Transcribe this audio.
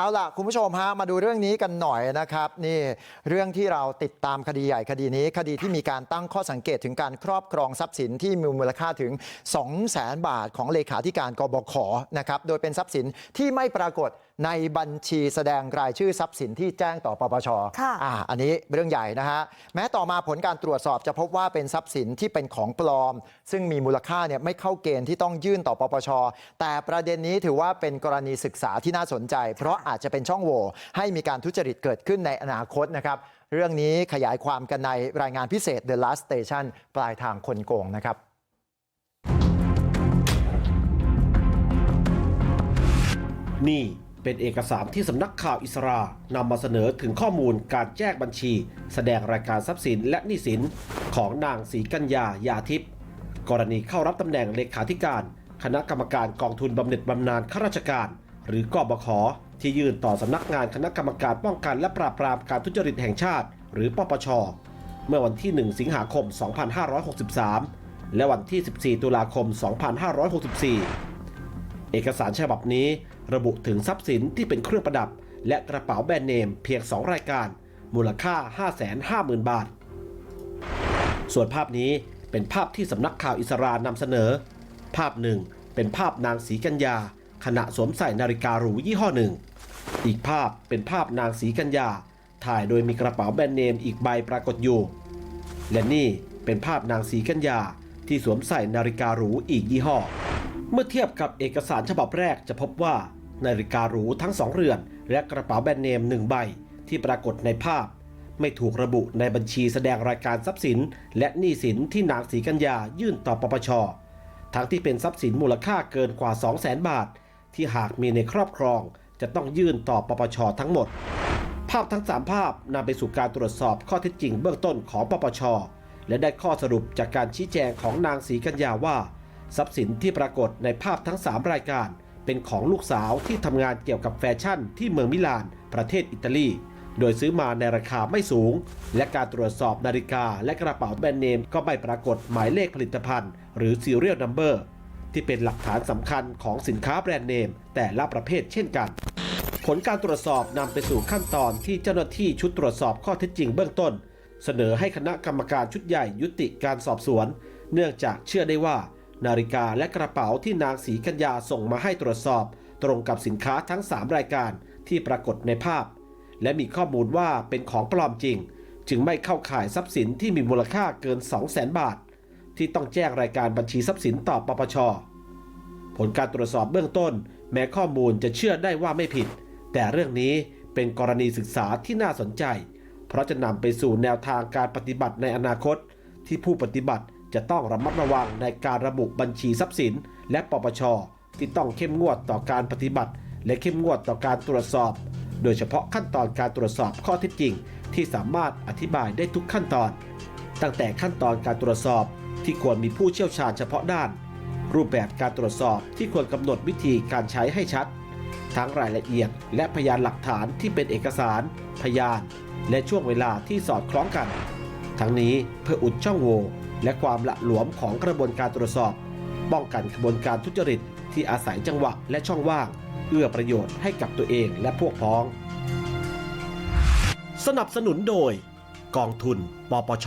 เอาล่ะคุณผู้ชมฮะมาดูเรื่องนี้กันหน่อยนะครับนี่เรื่องที่เราติดตามคดีใหญ่คดีนี้คดีที่มีการตั้งข้อสังเกตถึงการครอบครองทรัพย์สินที่มีมูลค่าถึง2 0 0แสนบาทของเลขาธิการกบขนะครับโดยเป็นทรัพย์สินที่ไม่ปรากฏ ในบัญชีแสดงรายชื่อทรัพย์สินที่แจ้งต่อปปชค่ะอ่าอันนี้เรื่องใหญ่นะฮะแม้ต่อมาผลการตรวจสอบจะพบว่าเป็นทรัพย์สินที่เป็นของปลอม ซึ่งมีมูลค่าเนี่ยไม่เข้าเกณฑ์ที่ต้องยื่นต่อปปชแต่ประเด็นนี้ถือว่าเป็นกรณีศึกษาที่น่าสนใจ เพราะอาจจะเป็นช่องโหว่ให้มีการทุจริตเกิดขึ้นในอนาคตนะครับเรื่องนี้ขยายความกันในรายงานพิเศษ The Last Station ปลายทางคนโกงนะครับนี่ เป็นเอกสารที่สำนักข่าวอิสรานำมาเสนอถึงข้อมูลการแจ้งบัญชี แสดงรายการทรัพย์สินและหนี้สินของนางศรีกัญญายาทิพย์กรณีเข้ารับตำแหน่งเลขาธิการ คณะกรรมการกองทุนบำเหน็จบำนาญข้าราชการ หรือกบขที่ยื่นต่อสำนักงานคณะกรรมการป้องกันและปราบปรามการทุจริตแห่งชาติ หรือปปช เมื่อวันที่ 1 สิงหาคม 2563 และวันที่ 14 ตุลาคม 2564 เอกสารฉบับนี้ระบุถึงทรัพย์สินที่เป็นเครื่องประดับ และกระเป๋าแบรนด์เนมเพียง 2 รายการ มูลค่า 550,000 บาท ส่วนภาพนี้เป็นภาพที่สำนักข่าวอิสรานำเสนอ ภาพหนึ่งเป็นภาพนางศรีกัญญา ขณะสวมใส่นาฬิกาหรูยี่ห้อหนึ่ง อีกภาพเป็นภาพนางศรีกัญญา ถ่ายโดยมีกระเป๋าแบรนด์เนมอีกใบปรากฏอยู่ และนี่เป็นภาพนางศรีกัญญาที่สวมใส่นาฬิกาหรูอีกยี่ห้อ เมื่อเทียบกับเอกสารฉบับแรกจะพบว่า นาฬิกาหรูทั้งสองเรือน และกระเป๋าแบรนด์เนมหนึ่งใบ ที่ปรากฏในภาพ ไม่ถูกระบุในบัญชีแสดงรายการทรัพย์สิน และหนี้สินที่นางศรีกัญญายื่นต่อปปชทั้งที่เป็นทรัพย์สินมูลค่าเกินกว่า 2 0 0 0 0 0 บาท ที่หากมีในครอบครอง จะต้องยื่นต่อปปชทั้งหมด ภาพทั้ง 3 ภาพนำไปสู่การตรวจสอบข้อเท็จจริงเบื้องต้นของปปชและได้ข้อสรุปจากการชี้แจงของนางศรีกัญญาว่า ทรัพย์สินที่ปรากฏในภาพทั้ง 3 รายการ เป็นของลูกสาวที่ทำงานเกี่ยวกับแฟชั่นที่เมืองมิลาน ประเทศอิตาลี โดยซื้อมาในราคาไม่สูง และการตรวจสอบนาฬิกาและกระเป๋าแบรนด์เนม ก็ไม่ปรากฏหมายเลขผลิตภัณฑ์ หรือ serial number ที่เป็นหลักฐานสำคัญของสินค้าแบรนด์เนม แต่ละประเภทเช่นกัน ผลการตรวจสอบนำไปสู่ขั้นตอนที่เจ้าหน้าที่ชุดตรวจสอบข้อเท็จจริงเบื้องต้น เสนอให้คณะกรรมการชุดใหญ่ยุติการสอบสวน เนื่องจากเชื่อได้ว่า นาฬิกาและกระเป๋าที่นางศรีกัญญาส่งมาให้ตรวจสอบ ตรงกับสินค้าทั้ง 3 รายการที่ปรากฏในภาพ และมีข้อมูลว่าเป็นของปลอมจริง จึงไม่เข้าข่ายทรัพย์สินที่มีมูลค่าเกิน 2 0 0 0 0 0 บาท ที่ต้องแจ้งรายการบัญชีทรัพย์สินต่อปปช ผลการตรวจสอบเบื้องต้น แม้ข้อมูลจะเชื่อได้ว่าไม่ผิด แต่เรื่องนี้เป็นกรณีศึกษาที่น่าสนใจ เพราะจะนำไปสู่แนวทางการปฏิบัติในอนาคตที่ผู้ปฏิบัติ จะต้องระมัดระวังในการระบุบัญชีทรัพย์สิน และปปช ที่ต้องเข้มงวดต่อการปฏิบัติ และเข้มงวดต่อการตรวจสอบ โดยเฉพาะขั้นตอนการตรวจสอบข้อเท็จจริง ที่สามารถอธิบายได้ทุกขั้นตอน ตั้งแต่ขั้นตอนการตรวจสอบที่ควรมีผู้เชี่ยวชาญเฉพาะด้าน รูปแบบการตรวจสอบที่ควรกำหนดวิธีการใช้ให้ชัด ทั้งรายละเอียด และพยานหลักฐานที่เป็นเอกสาร พยาน และช่วงเวลาที่สอดคล้องกัน ทั้งนี้เพื่ออุดช่องโหว่ และความละหลวมของกระบวนการตรวจสอบ ป้องกันกระบวนการทุจริต ที่อาศัยจังหวะและช่องว่าง เอื้อประโยชน์ให้กับตัวเองและพวกพ้อง สนับสนุนโดย กองทุน ปปช